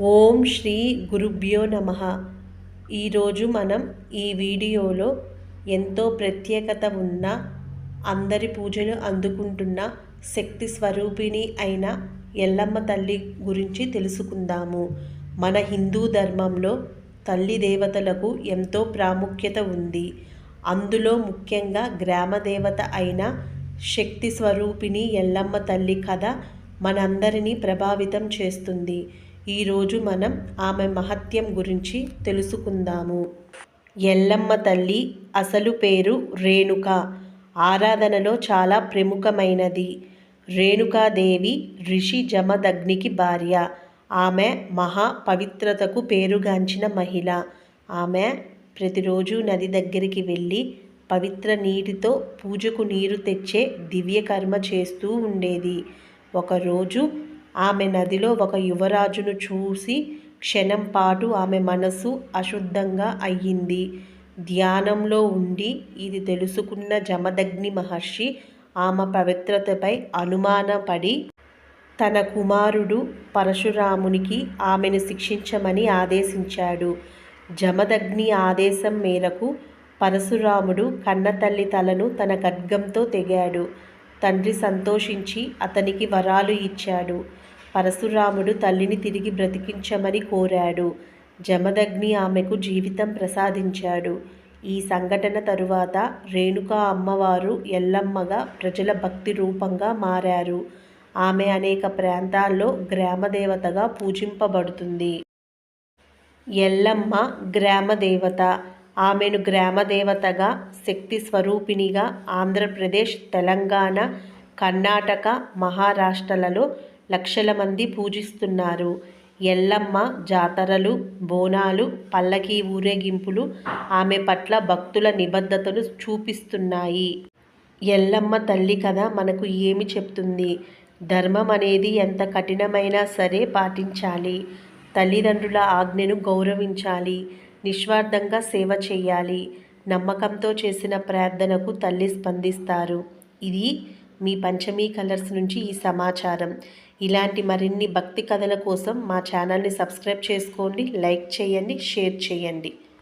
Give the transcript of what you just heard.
ఓం శ్రీ గురుభ్యో నమ. ఈరోజు మనం ఈ వీడియోలో ఎంతో ప్రత్యేకత ఉన్న అందరి పూజలు అందుకుంటున్న శక్తి స్వరూపిణి అయిన ఎల్లమ్మ తల్లి గురించి తెలుసుకుందాము. మన హిందూ ధర్మంలో తల్లి దేవతలకు ఎంతో ప్రాముఖ్యత ఉంది. అందులో ముఖ్యంగా గ్రామ దేవత అయిన శక్తి స్వరూపిణి ఎల్లమ్మ తల్లి కథ మనందరినీ ప్రభావితం చేస్తుంది. ఈరోజు మనం ఆమె మహత్యం గురించి తెలుసుకుందాము. ఎల్లమ్మ తల్లి అసలు పేరు రేణుక. ఆరాధనలో చాలా ప్రముఖమైనది. రేణుకాదేవి ఋషి జమదగ్నికి భార్య. ఆమె మహా పవిత్రతకు పేరుగాంచిన మహిళ. ఆమె ప్రతిరోజు నది దగ్గరికి వెళ్ళి పవిత్ర నీటితో పూజకు నీరు తెచ్చే దివ్యకర్మ చేస్తూ ఉండేది. ఒకరోజు ఆమె నదిలో ఒక యువరాజును చూసి క్షణం పాటు ఆమె మనసు అశుద్ధంగా అయ్యింది. ధ్యానంలో ఉండి ఇది తెలుసుకున్న జమదగ్ని మహర్షి ఆమె పవిత్రతపై అనుమానపడి తన కుమారుడు పరశురామునికి ఆమెను శిక్షించమని ఆదేశించాడు. జమదగ్ని ఆదేశం మేరకు పరశురాముడు కన్నతల్లి తలను తన ఖడ్గంతో తెగాడు. తండ్రి సంతోషించి అతనికి వరాలు ఇచ్చాడు. పరశురాముడు తల్లిని తిరిగి బ్రతికించమని కోరాడు. జమదగ్ని ఆమెకు జీవితం ప్రసాదించాడు. ఈ సంఘటన తరువాత రేణుకా అమ్మవారు ఎల్లమ్మగా ప్రజల భక్తి రూపంగా మారారు. ఆమె అనేక ప్రాంతాల్లో గ్రామదేవతగా పూజింపబడుతుంది. ఎల్లమ్మ గ్రామదేవత. ఆమెను గ్రామదేవతగా శక్తి స్వరూపిణిగా ఆంధ్రప్రదేశ్ తెలంగాణ కర్ణాటక మహారాష్ట్రలలో లక్షల మంది పూజిస్తున్నారు. ఎల్లమ్మ జాతరలు బోనాలు పల్లకీ ఊరేగింపులు ఆమె పట్ల భక్తుల నిబద్ధతను చూపిస్తున్నాయి. ఎల్లమ్మ తల్లి కథ మనకు ఏమి చెప్తుంది? ధర్మం అనేది ఎంత కఠినమైనా సరే పాటించాలి. తల్లిదండ్రుల ఆజ్ఞను గౌరవించాలి. నిస్వార్థంగా సేవ చేయాలి. నమ్మకంతో చేసిన ప్రార్థనకు తల్లి స్పందిస్తారు. ఇది మీ పంచమీ కలర్స్ నుంచి ఈ సమాచారం. ఇలాంటి మరిన్ని భక్తి కథల కోసం మా ఛానల్ని సబ్స్క్రైబ్ చేసుకోండి లైక్ చేయండి షేర్ చేయండి.